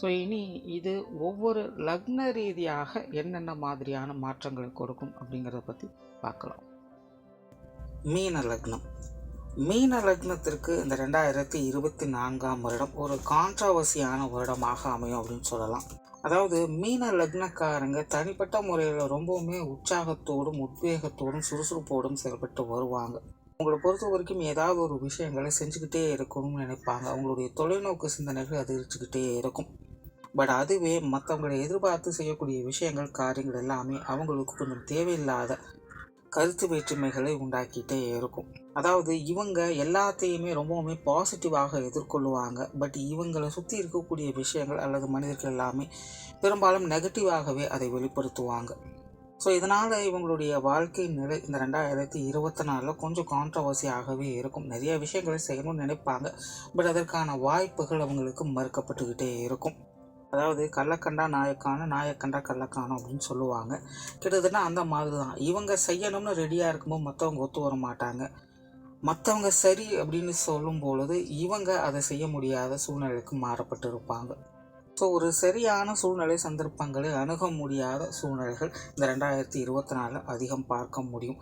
So இனி இது ஒவ்வொரு லக்ன ரீதியாக என்னென்ன மாதிரியான மாற்றங்களை கொடுக்கும் அப்படிங்கிறத பற்றி பார்க்கலாம். மீன லக்னம். மீன லக்னத்திற்கு இந்த ரெண்டாயிரத்தி இருபத்தி நான்காம் வருடம் ஒரு கான்ட்ரவர்சியான வருடமாக அமையும் அப்படின்னு சொல்லலாம். அதாவது மீன லக்னக்காரங்க தனிப்பட்ட முறையில் ரொம்பவுமே உற்சாகத்தோடும் உத்வேகத்தோடும் சுறுசுறுப்போடும் செயல்பட்டு வருவாங்க. உங்களை பொறுத்த வரைக்கும் ஏதாவது ஒரு விஷயங்களை செஞ்சுக்கிட்டே இருக்கணும்னு நினைப்பாங்க. அவங்களுடைய தொலைநோக்கு சிந்தனைகள் அதிகரிச்சுக்கிட்டே இருக்கும். பட் அதுவே மற்றவங்களை எதிர்பார்த்து செய்யக்கூடிய விஷயங்கள் காரியங்கள் எல்லாமே அவங்களுக்கு கொஞ்சம் தேவையில்லாத கருத்து வேற்றுமைகளை உண்டாக்கிட்டே இருக்கும். அதாவது இவங்க எல்லாத்தையுமே ரொம்பவுமே பாசிட்டிவாக எதிர்கொள்ளுவாங்க. பட் இவங்களை சுற்றி இருக்கக்கூடிய விஷயங்கள் அல்லது மனிதர்கள் எல்லாமே பெரும்பாலும் நெகட்டிவாகவே அதை வெளிப்படுத்துவாங்க. ஸோ இதனால் இவங்களுடைய வாழ்க்கை நிலை இந்த ரெண்டாயிரத்தி இருபத்தி நாலில் கொஞ்சம் கான்ட்ரவர்சியாகவே இருக்கும். நிறைய விஷயங்களை செய்யணும்னு நினைப்பாங்க. பட் அதற்கான வாய்ப்புகள் அவங்களுக்கு மறுக்கப்பட்டுக்கிட்டே இருக்கும். அதாவது கள்ளக்கண்டா நாயக்கான நாயக்கண்டா கள்ளக்கானம் அப்படின்னு சொல்லுவாங்க. கிட்டத்தட்ட அந்த மாதிரி தான் இவங்க செய்யணும்னு ரெடியாக இருக்கும்போது மற்றவங்க ஒத்து வர மாட்டாங்க. மற்றவங்க சரி அப்படின்னு சொல்லும் பொழுது இவங்க அதை செய்ய முடியாத சூழ்நிலைக்கு மாறப்பட்டு இருப்பாங்க ஸோ ஒரு சரியான சூழ்நிலை சந்தர்ப்பங்களை அணுக முடியாத சூழ்நிலைகள் இந்த ரெண்டாயிரத்தி இருபத்தி நாலில் அதிகம் பார்க்க முடியும்.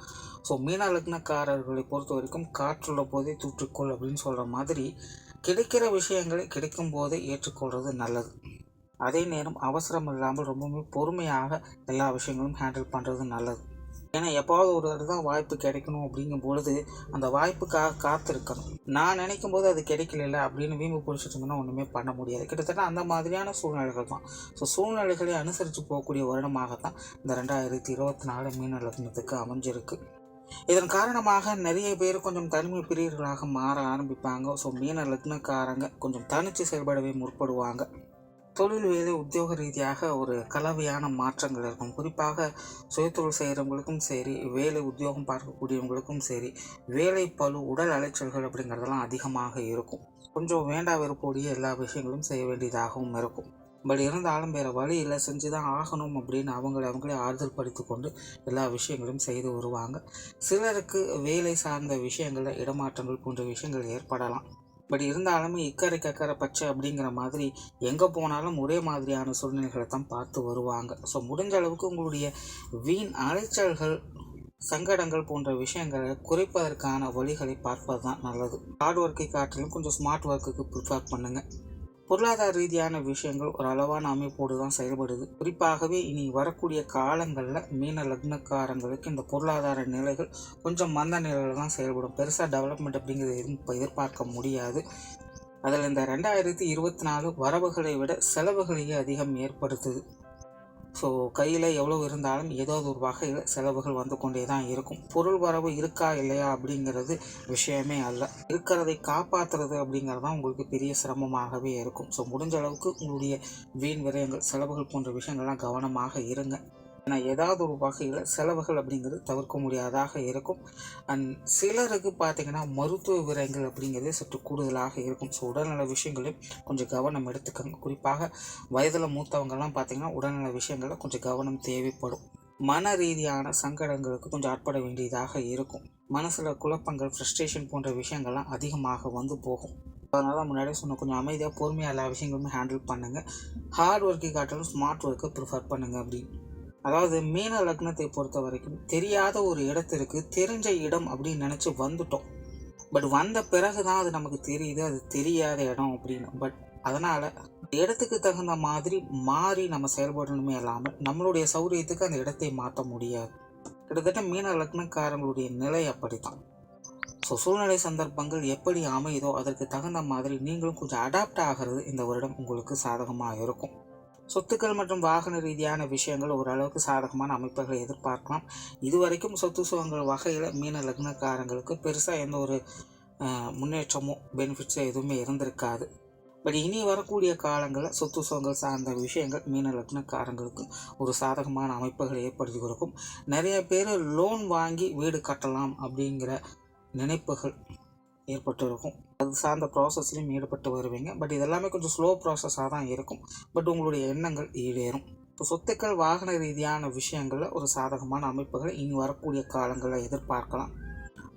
ஸோ மீன லக்னக்காரர்களை பொறுத்த வரைக்கும் காற்றுள்ள போதே தூற்றுக்கொள் அப்படின்னு சொல்கிற மாதிரி கிடைக்கிற விஷயங்களை கிடைக்கும் போதே ஏற்றுக்கொள்வது நல்லது. அதே நேரம் அவசரம் இல்லாமல் ரொம்பவுமே பொறுமையாக எல்லா விஷயங்களும் ஹேண்டில் பண்ணுறது நல்லது. ஏன்னா எப்போவது ஒரு தடவை தான் வாய்ப்பு கிடைக்கணும் அப்படிங்கும் பொழுது அந்த வாய்ப்புக்காக காத்திருக்கணும். நான் நினைக்கும் போது அது கிடைக்கல அப்படின்னு வீம்பு பிடிச்சிட்டு இருந்தோம்னா ஒன்றுமே பண்ண முடியாது. கிட்டத்தட்ட அந்த மாதிரியான சூழ்நிலைகள் தான். ஸோ சூழ்நிலைகளை அனுசரித்து போகக்கூடிய வருடமாக தான் இந்த ரெண்டாயிரத்தி இருபத்தி நாலு மீன லக்னத்துக்கு அமைஞ்சிருக்கு. இதன் காரணமாக நிறைய பேர் கொஞ்சம் தனிமை பிரியர்களாக மாற ஆரம்பிப்பாங்க. ஸோ மீன லக்னக்காரங்க கொஞ்சம் தனித்து செயல்படவே முற்படுவாங்க. தொழில் வேலை உத்தியோக ரீதியாக ஒரு கலவையான மாற்றங்கள் இருக்கும். குறிப்பாக சுயத்தொழில் செய்கிறவங்களுக்கும் சரி வேலை உத்தியோகம் பார்க்கக்கூடியவங்களுக்கும் சரி வேலை பளு உடல் அலைச்சல்கள் அப்படிங்கிறதெல்லாம் அதிகமாக இருக்கும். கொஞ்சம் வேண்டா வெறுப்போடைய எல்லா விஷயங்களும் செய்ய வேண்டியதாகவும் இருக்கும். பட் இருந்தாலும் வேறு வழி இல்லை செஞ்சு தான் ஆகணும் அப்படின்னு அவங்கள அவங்களே ஆறுதல் படுத்தி கொண்டு எல்லா விஷயங்களும் செய்து வருவாங்க. சிலருக்கு வேலை சார்ந்த விஷயங்களில் இடமாற்றங்கள் போன்ற விஷயங்கள் ஏற்படலாம். பட் இருந்தாலுமே இக்கரை கக்கரை பச்சை அப்படிங்கிற மாதிரி எங்கே போனாலும் ஒரே மாதிரியான சூழ்நிலைகளை தான் பார்த்து வருவாங்க. ஸோ முடிஞ்ச அளவுக்கு உங்களுடைய வீண் அலைச்சல்கள் சங்கடங்கள் போன்ற விஷயங்களை குறைப்பதற்கான வழிகளை பார்ப்பது தான் நல்லது. ஹார்ட் ஒர்க்கை காட்டிலும் கொஞ்சம் ஸ்மார்ட் ஒர்க்குக்கு ப்ரிஃபர் பண்ணுங்கள் பொருளாதார ரீதியான விஷயங்கள் ஒரு அளவான அமைப்போடு தான் செயல்படுது. குறிப்பாகவே இனி வரக்கூடிய காலங்களில் மீன லக்னக்காரங்களுக்கு இந்த பொருளாதார நிலைகள் கொஞ்சம் மந்த நிலையில் தான் செயல்படும். பெருசாக டெவலப்மெண்ட் அப்படிங்கிறது எதுவும் இப்போ எதிர்பார்க்க முடியாது. அதில் இந்த ரெண்டாயிரத்தி இருபத்தி நாலு வரவுகளை விட செலவுகளையே அதிகம் ஏற்படுத்துது. ஸோ கையில் எவ்வளோ இருந்தாலும் ஏதாவது ஒரு வகை செலவுகள் வந்து கொண்டே தான் இருக்கும். பொருள் வரவு இருக்கா இல்லையா அப்படிங்கிறது விஷயமே அல்ல. இருக்கிறதை காப்பாற்றுறது அப்படிங்கிறது தான் உங்களுக்கு பெரிய சிரமமாகவே இருக்கும். ஸோ முடிஞ்ச அளவுக்கு உங்களுடைய வீண் விரயங்கள் செலவுகள் போன்ற விஷயங்கள்லாம் கவனமாக இருங்க. ஏன்னா ஏதாவது ஒரு வகையில் செலவுகள் அப்படிங்கிறது தவிர்க்க முடியாதாக இருக்கும். அண்ட் சிலருக்கு பார்த்தீங்கன்னா மருத்துவ விரயங்கள் அப்படிங்கிறது சற்று கூடுதலாக இருக்கும். ஸோ உடல்நல விஷயங்களையும் கொஞ்சம் கவனம் எடுத்துக்கோங்க. குறிப்பாக வயதில் மூத்தவங்கள்லாம் பார்த்தீங்கன்னா உடல்நல விஷயங்களில் கொஞ்சம் கவனம் தேவைப்படும். மன ரீதியான சங்கடங்களுக்கு கொஞ்சம் ஆட்பட வேண்டியதாக இருக்கும். மனசில் குழப்பங்கள் ஃப்ரஸ்ட்ரேஷன் போன்ற விஷயங்கள்லாம் அதிகமாக வந்து போகும். அதனால தான் முன்னாடியே சொன்ன கொஞ்சம் அமைதியாக பொறுமையாக எல்லா விஷயங்களுமே ஹேண்டில் பண்ணுங்கள் ஹார்ட் ஒர்க்கை காட்டிலும் ஸ்மார்ட் ஒர்க்கை ப்ரிஃபர் பண்ணுங்கள் அப்படின்னு அதாவது மீன லக்னத்தை பொறுத்த வரைக்கும் தெரியாத ஒரு இடத்திற்கு தெரிஞ்ச இடம் அப்படின்னு நினச்சி வந்துட்டோம். பட் வந்த பிறகு தான் அது நமக்கு தெரியுது அது தெரியாத இடம் அப்படின்னு. பட் அதனால் இடத்துக்கு தகுந்த மாதிரி மாறி நம்ம செயல்படணுமே இல்லாமல் நம்மளுடைய சௌரியத்துக்கு அந்த இடத்தை மாற்ற முடியாது. கிட்டத்தட்ட மீன லக்னக்காரங்களுடைய நிலை அப்படித்தான். ஸோ சூழ்நிலை சந்தர்ப்பங்கள் எப்படி அமையுதோ அதற்கு தகுந்த மாதிரி நீங்களும் கொஞ்சம் அடாப்ட் ஆகிறது இந்த வருடம் உங்களுக்கு சாதகமாக இருக்கும். சொத்துக்கள் மற்றும் வாகன ரீதியான விஷயங்கள் ஓரளவுக்கு சாதகமான அமைப்புகளை எதிர்பார்க்கலாம். இதுவரைக்கும் சொத்து சுகங்கள் வகையில் மீன லக்னக்காரங்களுக்கு பெருசாக எந்த ஒரு முன்னேற்றமோ பெனிஃபிட்ஸோ எதுவுமே இருந்திருக்காது. பட் இனி வரக்கூடிய காலங்களில் சொத்து சுகங்கள் சார்ந்த விஷயங்கள் மீன லக்னக்காரங்களுக்கு ஒரு சாதகமான அமைப்புகளை ஏற்படுத்தி கொடுக்கும். நிறைய பேர் லோன் வாங்கி வீடு கட்டலாம் அப்படிங்கிற நினைப்புகள் ஏற்பட்டு இருக்கும் அது சார்ந்த ப்ராசஸ்லையும் ஈடுபட்டு வருவீங்க. பட் இதெல்லாமே கொஞ்சம் ஸ்லோ ப்ராசஸாக தான் இருக்கும். பட் உங்களுடைய எண்ணங்கள் ஈடேறும். இப்போ சொத்துக்கள் வாகன ரீதியான விஷயங்களில் ஒரு சாதகமான அமைப்புகளை இனி வரக்கூடிய காலங்களில் எதிர்பார்க்கலாம்.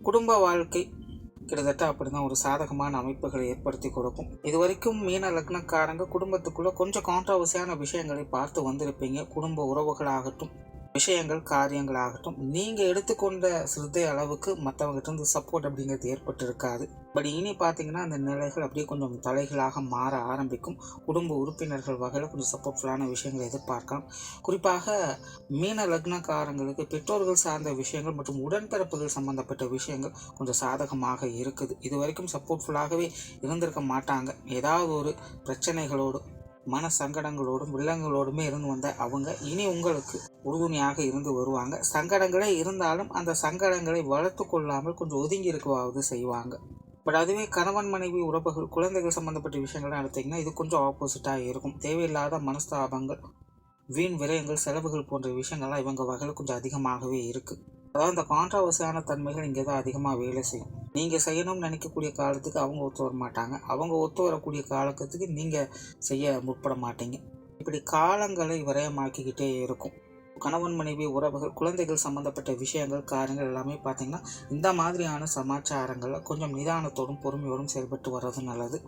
குடும்ப வாழ்க்கை கிட்டத்தட்ட அப்படி தான் ஒரு சாதகமான அமைப்புகளை ஏற்படுத்தி கொடுக்கும். இது வரைக்கும் மீன லக்னக்காரங்க குடும்பத்துக்குள்ளே கொஞ்சம் கான்ட்ரவர்சியான விஷயங்களை பார்த்து வந்திருப்பீங்க. குடும்ப உறவுகளாகட்டும் விஷயங்கள் காரியங்களாகட்டும் நீங்கள் எடுத்துக்கொண்ட சிறுத்தை அளவுக்கு மற்றவங்ககிட்ட இருந்து சப்போர்ட் அப்படிங்கிறது ஏற்பட்டு இருக்காது பட் இனி பார்த்தீங்கன்னா அந்த நிலைகள் அப்படியே கொஞ்சம் தலைகளாக மாற ஆரம்பிக்கும். குடும்ப உறுப்பினர்கள் வகையில் கொஞ்சம் சப்போர்ட்ஃபுல்லான விஷயங்களை எதிர்பார்க்கலாம். குறிப்பாக மீன லக்னக்காரங்களுக்கு பெற்றோர்கள் சார்ந்த விஷயங்கள் மற்றும் உடன்பிறப்புகள் சம்பந்தப்பட்ட விஷயங்கள் கொஞ்சம் சாதகமாக இருக்குது. இது வரைக்கும் சப்போர்ட்ஃபுல்லாகவே இருந்திருக்க மாட்டாங்க. ஏதாவது ஒரு பிரச்சனைகளோடு மன சங்கடங்களோடும் வில்லங்களோடுமே இருந்து வந்த அவங்க இனி உங்களுக்கு உறுதுணையாக இருந்து வருவாங்க. சங்கடங்களே இருந்தாலும் அந்த சங்கடங்களை வளர்த்து கொள்ளாமல் கொஞ்சம் ஒதுங்கி இருக்கவாவது செய்வாங்க. பட் அதுவே கணவன் மனைவி உறவுகள் குழந்தைகள் சம்மந்தப்பட்ட விஷயங்கள்லாம் எடுத்திங்கன்னா இது கொஞ்சம் ஆப்போசிட்டாக இருக்கும். தேவையில்லாத மனஸ்தாபங்கள் வீண் விரயங்கள் செலவுகள் போன்ற விஷயங்கள்லாம் இவங்க வகையில் கொஞ்சம் அதிகமாகவே இருக்குது அதாவது இந்த கான்ட்ரவர்சியான தன்மைகள் இங்கே தான் அதிகமாக வேலை செய்யும். நீங்கள் செய்யணும்னு நினைக்கக்கூடிய காலத்துக்கு அவங்க ஒத்து வர மாட்டாங்க. அவங்க ஒத்து வரக்கூடிய காலத்துக்கு நீங்கள் செய்ய முற்பட மாட்டீங்க. இப்படி காலங்களை விரயமாக்கிக்கிட்டே இருக்கும். கணவன் மனைவி உறவுகள் குழந்தைகள் சம்மந்தப்பட்ட விஷயங்கள் காரியங்கள் எல்லாமே பார்த்தீங்கன்னா இந்த மாதிரியான சமாச்சாரங்களில் கொஞ்சம் நிதானத்தோடும் பொறுமையோடும் செயல்பட்டு வர்றது நல்லது.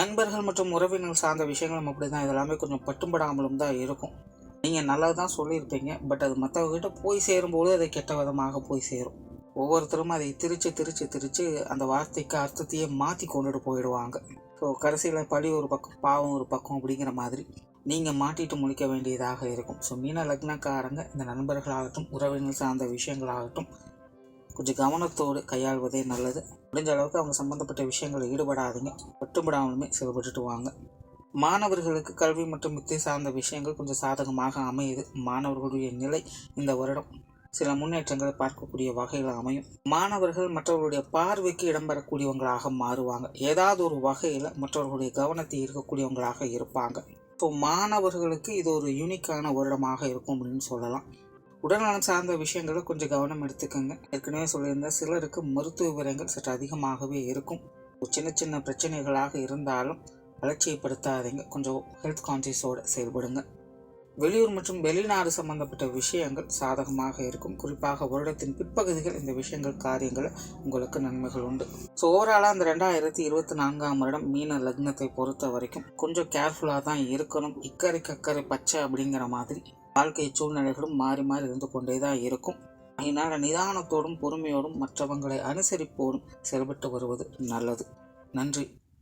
நண்பர்கள் மற்றும் உறவினர்கள் சார்ந்த விஷயங்களும் அப்படி தான் இதெல்லாமே கொஞ்சம் பட்டும்படாமலும் தான் இருக்கும். நீங்கள் நல்லது தான் சொல்லியிருப்பீங்க. பட் அது மற்றவங்ககிட்ட போய் சேரும்போது அது கெட்ட விதமாக போய் சேரும். ஒவ்வொருத்தரும் அதை திரிச்சு திரிச்சு திரிச்சு அந்த வார்த்தைக்கு அர்த்தத்தையே மாற்றி கொண்டுட்டு போயிடுவாங்க. ஸோ கடைசியில் பழி ஒரு பக்கம் பாவம் ஒரு பக்கம் அப்படிங்கிற மாதிரி நீங்கள் மாட்டிட்டு முழிக்க வேண்டியதாக இருக்கும். ஸோ மீன லக்னக்காரங்க இந்த நண்பர்களாகட்டும் உறவினர் சார்ந்த விஷயங்களாகட்டும் கொஞ்சம் கவனத்தோடு கையாள்வதே நல்லது. முடிஞ்ச அளவுக்கு அவங்க சம்மந்தப்பட்ட விஷயங்களில் ஈடுபடாதீங்க. பட்டுப்படாமலுமே செயல்பட்டுட்டு வாங்க. மாணவர்களுக்கு கல்வி மற்றும் வித்தை சார்ந்த விஷயங்கள் கொஞ்சம் சாதகமாக அமையுது. மாணவர்களுடைய நிலை இந்த வருடம். சில முன்னேற்றங்களை பார்க்கக்கூடிய வகையில் அமையும். மாணவர்கள் மற்றவர்களுடைய பார்வைக்கு இடம்பெறக்கூடியவங்களாக மாறுவாங்க. ஏதாவது ஒரு வகையில் மற்றவர்களுடைய கவனத்தை இருக்கக்கூடியவங்களாக இருப்பாங்க. ஸோ மாணவர்களுக்கு இது ஒரு யூனிக்கான வருடமாக இருக்கும் அப்படின்னு சொல்லலாம். உடல்நலம் சார்ந்த விஷயங்களை கொஞ்சம் கவனம் எடுத்துக்கோங்க. ஏற்கனவே சொல்லியிருந்த சிலருக்கு மருத்துவ விவரங்கள் சற்று அதிகமாகவே இருக்கும். சின்ன சின்ன பிரச்சனைகளாக இருந்தாலும் அலட்சியப்படுத்தாதீங்க. கொஞ்சம் ஹெல்த் கான்சியஸோடு செயல்படுங்க. வெளியூர் மற்றும் வெளிநாடு சம்பந்தப்பட்ட விஷயங்கள் சாதகமாக இருக்கும். குறிப்பாக வருடத்தின் பிற்பகுதிகள் இந்த விஷயங்கள் காரியங்கள் உங்களுக்கு நன்மைகள் உண்டு. ஸோ ஓவராலாக அந்த ரெண்டாயிரத்தி இருபத்தி நான்காம் வருடம் மீன லக்னத்தை பொறுத்த வரைக்கும் கொஞ்சம் கேர்ஃபுல்லாக தான் இருக்கணும். இக்கரை கக்கரை பச்சை அப்படிங்கிற மாதிரி வாழ்க்கை சூழ்நிலைகளும் மாறி மாறி இருந்து கொண்டே தான் இருக்கும். அதனால் நிதானத்தோடும் பொறுமையோடும் மற்றவங்களை அனுசரிப்போடும் செயல்பட்டு வருவது நல்லது. நன்றி.